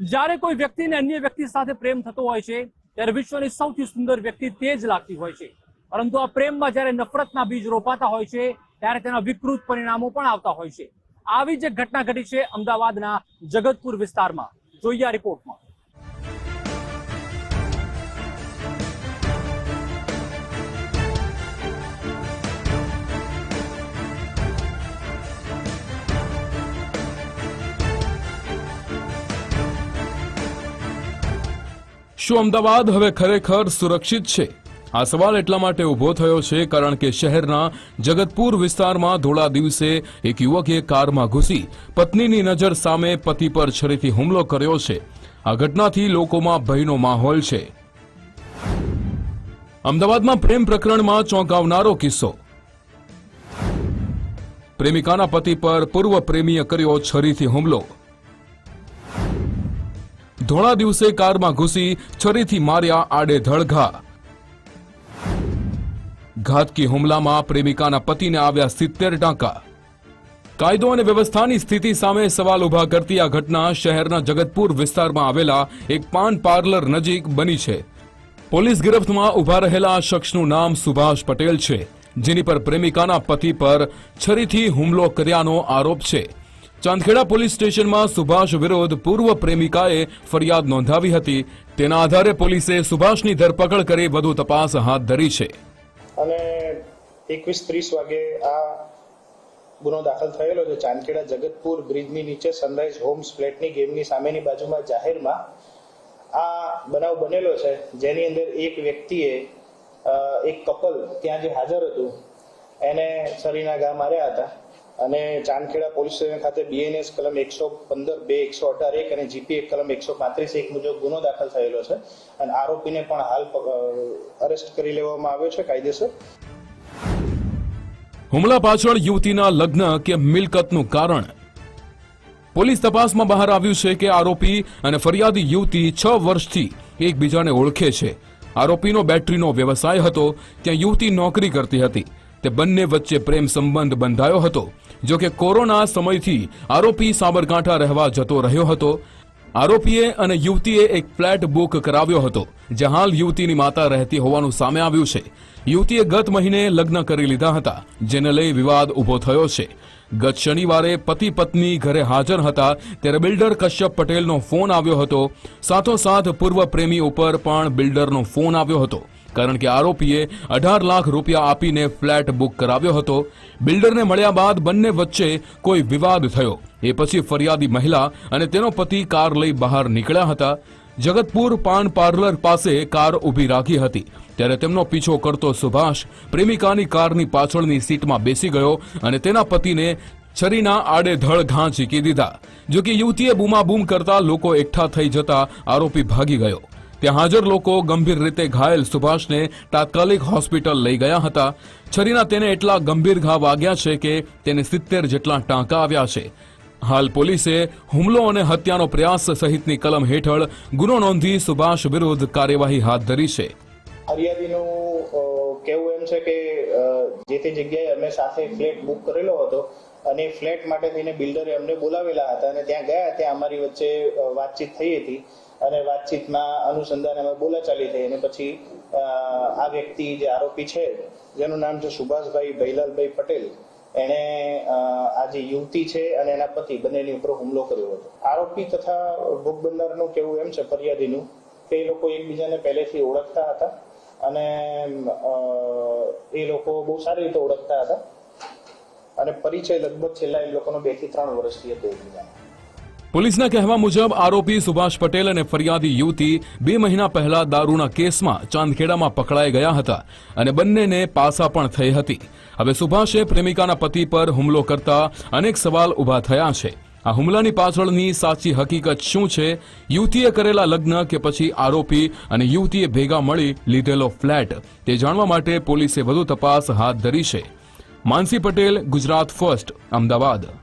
જ્યારે કોઈ વ્યક્તિને અન્ય વ્યક્તિ સાથે પ્રેમ થતો હોય છે, ત્યારે વિશ્વની સૌથી સુંદર વ્યક્તિ તે જ લાગતી હોય છે. પરંતુ આ પ્રેમમાં જ્યારે નફરતના બીજ રોપાતા હોય છે, ત્યારે તેના વિકૃત પરિણામો પણ આવતા હોય છે. આવી જ ઘટના ઘટી છે અમદાવાદના જગતપુર વિસ્તારમાં. જોઈએ આ રિપોર્ટમાં. શું અમદાવાદ હવે ખરેખર સુરક્ષિત છે? આ સવાલ એટલા માટે ઊભો થયો છે કારણ કે શહેરના જગતપુર વિસ્તારમાં ધોળા દિવસે એક યુવકે કારમાં ઘૂસી પત્નીની નજર સામે પતિ પર છરીથી હુમલો કર્યો છે. આ ઘટનાથી લોકોમાં ભયનો માહોલ છે. અમદાવાદમાં પ્રેમ પ્રકરણમાં ચોંકાવનારો કિસ્સો. પ્રેમિકાના પતિ પર પૂર્વ પ્રેમીએ કર્યો છરીથી હુમલો. ધોળા દિવસે કારમાં ઘૂસી છરીથી માર્યા આડેધડ ઘા ઘાતકી હુમલામાં પ્રેમિકાના પતિને આવ્યા સિત્તેર ટાંકા. કાયદો અને વ્યવસ્થાની સ્થિતિ સામે સવાલ ઊભા કરતી આ ઘટના શહેરના જગતપુર વિસ્તારમાં આવેલા એક પાન પાર્લર નજીક બની છે. પોલીસ ગિરફ્તમાં ઊભા રહેલા શખ્સનું નામ સુભાષ પટેલ છે, જેની પર પ્રેમિકાના પતિ પર છરીથી હુમલો કર્યાનો આરોપ છે. ચાંદખેડા પોલીસ સ્ટેશનમાં સુભાષ વિરોધ પૂર્વ પ્રેમિકાએ ફરિયાદ નોંધાવી હતી. તેના આધારે પોલીસે સુભાષની ધરપકડ કરી વધુ તપાસ હાથ ધરી છે. અને એકવીસ ત્રીસ વાગે આ ગુનો દાખલ થયેલો છે. ચાંદખેડા જગતપુર બ્રિજની નીચે સનરાઈઝ હોમ્સ ફ્લેટની ગેમની સામેની બાજુમાં જાહેરમાં આ બનાવ બનેલો છે. જેની અંદર એક વ્યક્તિએ એક કપલ ત્યાં જે હાજર હતું, એને છરીના ઘા માર્યા હતા. અને ચાંદખેડા પોલીસ સ્ટેશન ખાતે બીએનએસ કલમ એકસો પંદર, બે એકસો અઢાર એક અને જીપી એક કલમ એકસો પાંત્રીસ એક મુજબ ગુનો દાખલ થયેલો છે અને આરોપીને પણ હાલ અરેસ્ટ કરી લેવામાં આવ્યો છે કાયદેસર. હુમલા પાછળ યુવતીના લગ્ન કે મિલકતનું કારણ. પોલીસ તપાસમાં બહાર આવ્યું છે કે આરોપી અને ફરિયાદી યુવતી છ વર્ષથી એકબીજાને ઓળખે છે. આરોપીનો બેટરીનો વ્યવસાય હતો, ત્યાં યુવતી નોકરી કરતી હતી. તે બંને વચ્ચે પ્રેમ સંબંધ બંધાયો હતો. જો કે કોરોના સમયથી આરોપી સાબરકાંઠા રહેવા જતો રહ્યો હતો. આરોપીએ અને યુવતીએ એક ફ્લેટ બુક કરાવ્યો હતો, જ્યાં હાલ યુવતીની માતા રહેતી હોવાનું સામે આવ્યું છે. યુવતીએ ગત મહિને લગ્ન કરી લીધા હતા, જેને લઈ વિવાદ ઊભો થયો છે. ગત શનિવારે પતિ પત્ની ઘરે હાજર હતા, ત્યારે બિલ્ડર કશ્યપ પટેલનો ફોન આવ્યો હતો. સાથોસાથ પૂર્વ પ્રેમી ઉપર પણ બિલ્ડરનો ફોન આવ્યો હતો. કારણ કે આરોપીએ અઢાર લાખ રૂપિયા આપીને ફ્લેટ બુક કરાવ્યો હતો. બિલ્ડરને મળ્યા બાદ બંને વચ્ચે કોઈ વિવાદ થયો. એ પછી ફરિયાદી મહિલા અને તેનો પતિ કાર લઈ બહાર નીકળ્યા હતા. જગતપુર પાન પાર્લર પાસે કાર ઊભી રાખી હતી. ત્યારે તેમનો પીછો કરતો સુભાષ પ્રેમિકાની કારની પાછળની સીટમાં બેસી ગયો અને તેના પતિને છરીના આડેધડ ઘા ચીકી દીધા. જોકે યુવતીએ બૂમાબૂમ કરતા લોકો એકઠા થઈ જતા આરોપી ભાગી ગયો. ત્યાં હાજર લોકો ગંભીર રીતે ઘાયલ સુભાષને તાત્કાલિક હોસ્પિટલ લઈ ગયા હતા. છરીના તેને એટલા ગંભીર ઘા વાગ્યા છે કે તેને સિત્તેર જેટલા ટાંકા આવ્યા છે. હાલ પોલીસે હુમલો અને હત્યાનો પ્રયાસ સહિતની કલમ હેઠળ ગુનો નોંધી સુભાષ વિરુદ્ધ કાર્યવાહી હાથ ધરી છે. ફરિયાદીનું કહેવું એમ છે કે જે તે જગ્યાએ અમે સાથે ફ્લેટ બુક કરેલો હતો અને ફ્લેટ માટે થઈને બિલ્ડરે અમને બોલાવેલા હતા અને ત્યાં ગયા ત્યાં અમારી વચ્ચે વાતચીત થઈ હતી અને વાતચીતના અનુસંધાને અમે બોલાચાલી થઈ અને પછી આ વ્યક્તિ જે આરોપી છે, જેનું નામ છે સુભાષભાઈ ભૈલાલભાઈ પટેલ, એણે આ જે યુવતી છે અને એના પતિ બંનેની ઉપર હુમલો કર્યો હતો. આરોપી તથા ભોગ કેવું એમ છે, ફરિયાદીનું, કે એ લોકો એકબીજાને પહેલેથી ઓળખતા હતા અને એ લોકો બહુ સારી રીતે ઓળખતા હતા. અને પરિચય લગભગ છેલ્લા એ લોકોનો બેથી ત્રણ વર્ષથી હતો પોલીસના કહેવા મુજબ, આરોપી સુભાષ પટેલ અને ફરિયાદી યુવતી બે મહિના પહેલા દારૂના કેસમાં ચાંદખેડામાં પકડાઈ ગયા હતા અને બંનેને પાસા પણ થઈ હતી. હવે સુભાષે પ્રેમિકાના પતિ પર હુમલો કરતા અનેક સવાલ ઊભા થયા છે. આ હુમલાની પાછળની સાચી હકીકત શું છે? યુવતીએ કરેલા લગ્ન કે પછી આરોપી અને યુવતીએ ભેગા મળી લીધેલો ફ્લેટ તે જાણવા માટે પોલીસે વધુ તપાસ હાથ ધરી છે. માનસી પટેલ, ગુજરાત ફર્સ્ટ, અમદાવાદ.